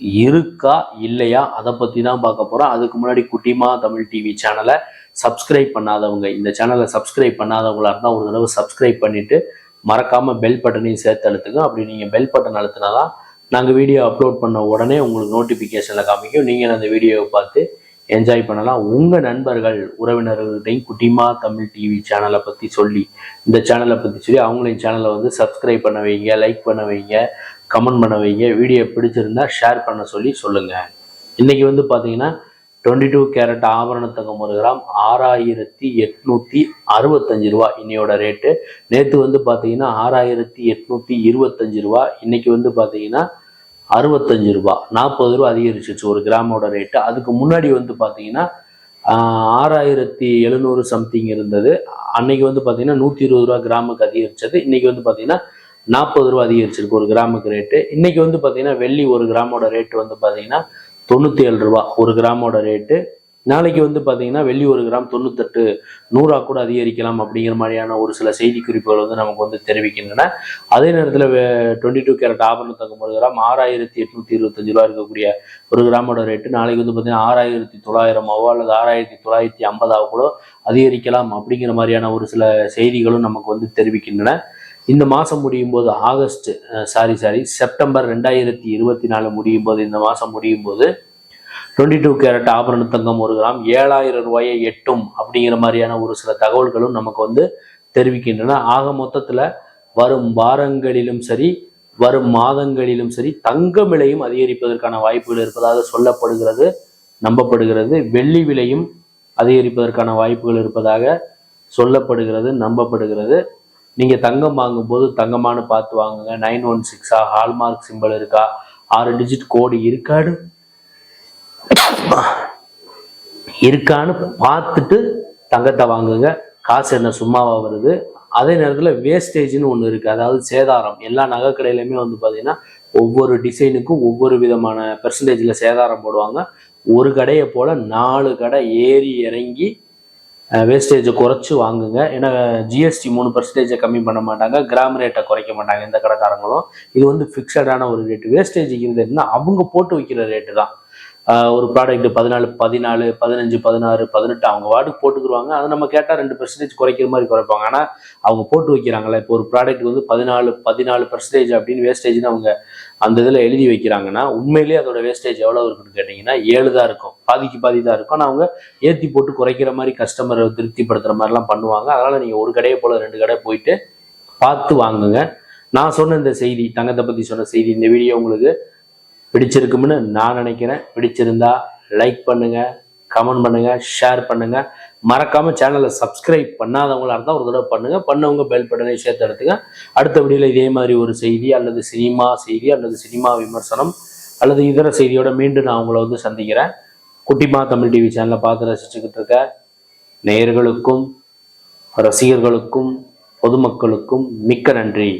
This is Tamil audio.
இருக்கா இல்லையா அதை பற்றி தான் பார்க்க போகிறோம் அதுக்கு முன்னாடி குட்டிமா தமிழ் டிவி சேனலை சப்ஸ்கிரைப் பண்ணாதவங்க இந்த சேனலை சப்ஸ்கிரைப் பண்ணாதவங்களா இருந்தால் ஒரு தடவை சப்ஸ்கிரைப் பண்ணிவிட்டு மறக்காமல் பெல் பட்டனையும் சேர்த்து அழுத்துங்க. அப்படி நீங்கள் பெல் பட்டன் அழுத்தினா தான் நாங்கள் வீடியோ அப்லோட் பண்ண உடனே உங்களுக்கு நோட்டிஃபிகேஷனில் காமிக்கும். நீங்கள் அந்த வீடியோவை பார்த்து என்ஜாய் பண்ணலாம். உங்கள் நண்பர்கள் உறவினர்கள்டையும் குட்டிமா தமிழ் டிவி சேனலை பற்றி சொல்லி இந்த சேனலை பற்றி சொல்லி அவங்களையும் சேனலை வந்து சப்ஸ்கிரைப் பண்ண வைங்க லைக் பண்ண வைங்க கமெண்ட் பண்ண வைங்க. வீடியோ பிடிச்சிருந்தா ஷேர் பண்ண சொல்லி சொல்லுங்கள் இன்றைக்கி வந்து பார்த்தீங்கன்னா டுவெண்ட்டி டூ கேரட் ஆபரண தங்கம் ஒரு கிராம் ஆறாயிரத்தி எட்நூற்றி அறுபத்தஞ்சு ரூபா இன்னையோட ரேட்டு நேற்று வந்து பார்த்தீங்கன்னா ஆறாயிரத்தி எட்நூற்றி இருபத்தஞ்சு ரூபா. இன்றைக்கி வந்து பார்த்தீங்கன்னா அறுபத்தஞ்சு ரூபா நாற்பது ரூபா அதிகரிச்சிச்சு ஒரு கிராமோட ரேட்டு அதுக்கு முன்னாடி வந்து பார்த்தீங்கன்னா ஆறாயிரத்தி எழுநூறு சம்திங் இருந்தது. அன்னைக்கு வந்து பார்த்தீங்கன்னா நூற்றி இருபது ரூபா கிராமுக்கு அதிகரிச்சது. இன்னைக்கு வந்து பார்த்தீங்கன்னா நாற்பது ரூபா அதிகரிச்சிருக்கு ஒரு கிராமுக்கு ரேட்டு இன்னைக்கு வந்து பார்த்தீங்கன்னா வெள்ளி ஒரு கிராமோட ரேட்டு வந்து பார்த்தீங்கன்னா தொண்ணூற்றி ஏழு ரூபா ஒரு கிராமோட ரேட்டு நாளைக்கு வந்து பார்த்தீங்கன்னா வெள்ளி ஒரு கிராம் தொண்ணூத்தெட்டு நூறா கூட அதிகரிக்கலாம் அப்படிங்கிற மாதிரியான ஒரு சில செய்தி குறிப்புகள் வந்து நமக்கு வந்து தெரிவிக்கின்றன. அதே நேரத்தில் டுவெண்ட்டி டூ கேரட் ஆபரண தங்கம் ஒரு கிராம் ஆறாயிரத்தி எட்நூத்தி இருபத்தஞ்சு ரூபா இருக்கக்கூடிய ஒரு கிராமோட ரேட்டு நாளைக்கு வந்து பார்த்தீங்கன்னா ஆறாயிரத்தி தொள்ளாயிரமாவோ அல்லது ஆறாயிரத்தி தொள்ளாயிரத்தி ஐம்பதாவோ கூட அதிகரிக்கலாம் அப்படிங்கிற மாதிரியான ஒரு சில செய்திகளும் நமக்கு வந்து தெரிவிக்கின்றன. இந்த மாதம் முடியும் போது ஆகஸ்ட் சாரி சாரி செப்டம்பர் ரெண்டாயிரத்தி இருபத்தி நாலு முடியும் போது இந்த மாதம் முடியும் போது டுவெண்ட்டி டூ கேரட் ஆபரண தங்கம் ஒரு கிராம் ஏழாயிரம் ரூபாயை எட்டும் அப்படிங்கிற மாதிரியான ஒரு சில தகவல்களும் நமக்கு வந்து தெரிவிக்கின்றன. ஆக மொத்தத்தில் வரும் வாரங்களிலும் சரி வரும் மாதங்களிலும் சரி தங்கம் விலையும் அதிகரிப்பதற்கான வாய்ப்புகள் இருப்பதாக சொல்லப்படுகிறது நம்பப்படுகிறது. வெள்ளி விலையும் அதிகரிப்பதற்கான வாய்ப்புகள் இருப்பதாக சொல்லப்படுகிறது நம்பப்படுகிறது. நீங்க தங்கம் வாங்கும்போது தங்கமானு பார்த்து வாங்குங்க. நைன் ஒன் சிக்ஸா ஹால்மார்க் சிம்பிள் இருக்கா? ஆறு டிஜிட் கோடு இருக்காடு இருக்கான்னு பார்த்துட்டு தங்கத்தை வாங்குங்க. காசு என்ன சும்மாவா வருது? அதே நேரத்தில் வேஸ்டேஜ்னு ஒன்று இருக்குது அதாவது சேதாரம். எல்லா நகைக்கடையிலையுமே வந்து பார்த்தீங்கன்னா ஒவ்வொரு டிசைனுக்கும் ஒவ்வொரு விதமான பெர்சன்டேஜில் சேதாரம் போடுவாங்க. ஒரு கடையை போல் நாலு கடை ஏறி இறங்கி வேஸ்டேஜை குறைச்சி வாங்குங்க. ஏன்னா ஜிஎஸ்டி மூணு பர்சன்டேஜை கம்மி பண்ண மாட்டாங்க. கிராம் ரேட்டை குறைக்க மாட்டாங்க எந்த கடைக்காரங்களும். இது வந்து ஃபிக்ஸடான ஒரு ரேட்டு வேஸ்டேஜ் இருந்ததுன்னா அவங்க போட்டு வைக்கிற ரேட்டு தான். ஒரு ப்ராடக்ட் பதினாலு பதினாலு பதினஞ்சு பதினாறு பதினெட்டு அவங்க வார்டுக்கு போட்டுக்குருவாங்க. அதை நம்ம கேட்டால் ரெண்டு பெர்சன்டேஜ் குறைக்கிற மாதிரி குறைப்பாங்க. ஆனால் அவங்க போட்டு வைக்கிறாங்களே இப்போ ஒரு ப்ராடக்ட் வந்து பதினாலு பதினாலு பர்சன்டேஜ் அப்படின்னு வேஸ்டேஜ்னு அவங்க அந்த இதில் எழுதி வைக்கிறாங்கன்னா உண்மையிலேயே அதோட வேஸ்டேஜ் எவ்வளோ இருக்குன்னு கேட்டிங்கன்னா ஏழு தான் இருக்கும். பாதிக்கு பாதி தான் இருக்கும். ஆனால் அவங்க ஏற்றி போட்டு குறைக்கிற மாதிரி கஸ்டமரை திருப்திப்படுத்துகிற மாதிரிலாம் பண்ணுவாங்க. அதனால் நீங்கள் ஒரு கடையை போல் ரெண்டு கடை போயிட்டு பார்த்து வாங்குங்க. நான் சொன்ன இந்த செய்தி தங்கத்தை பற்றி சொன்ன செய்தி இந்த வீடியோ உங்களுக்கு பிடிச்சிருக்கும்னு நான் நினைக்கிறேன். பிடிச்சிருந்தா லைக் பண்ணுங்க கமெண்ட் பண்ணுங்க ஷேர் பண்ணுங்க. மறக்காம சேனலை சப்ஸ்கிரைப் பண்ணாதவங்களா இருந்தால் ஒரு தடவை பண்ணுங்க. பண்ணவங்க பெல் பட்டனை சேர்த்து எடுத்துங்க. அடுத்த வீடியோல இதே மாதிரி ஒரு செய்தி அல்லது சினிமா செய்தி அல்லது சினிமா விமர்சனம் அல்லது இதர செய்தியோட மீண்டும் நான் உங்களை வந்து சந்திக்கிறேன். குட்டிமா தமிழ் டிவி சேனலை பார்த்து ரசிச்சுக்கிட்டு இருக்க நேயர்களுக்கும் ரசிகர்களுக்கும் பொதுமக்களுக்கும் மிக்க நன்றி.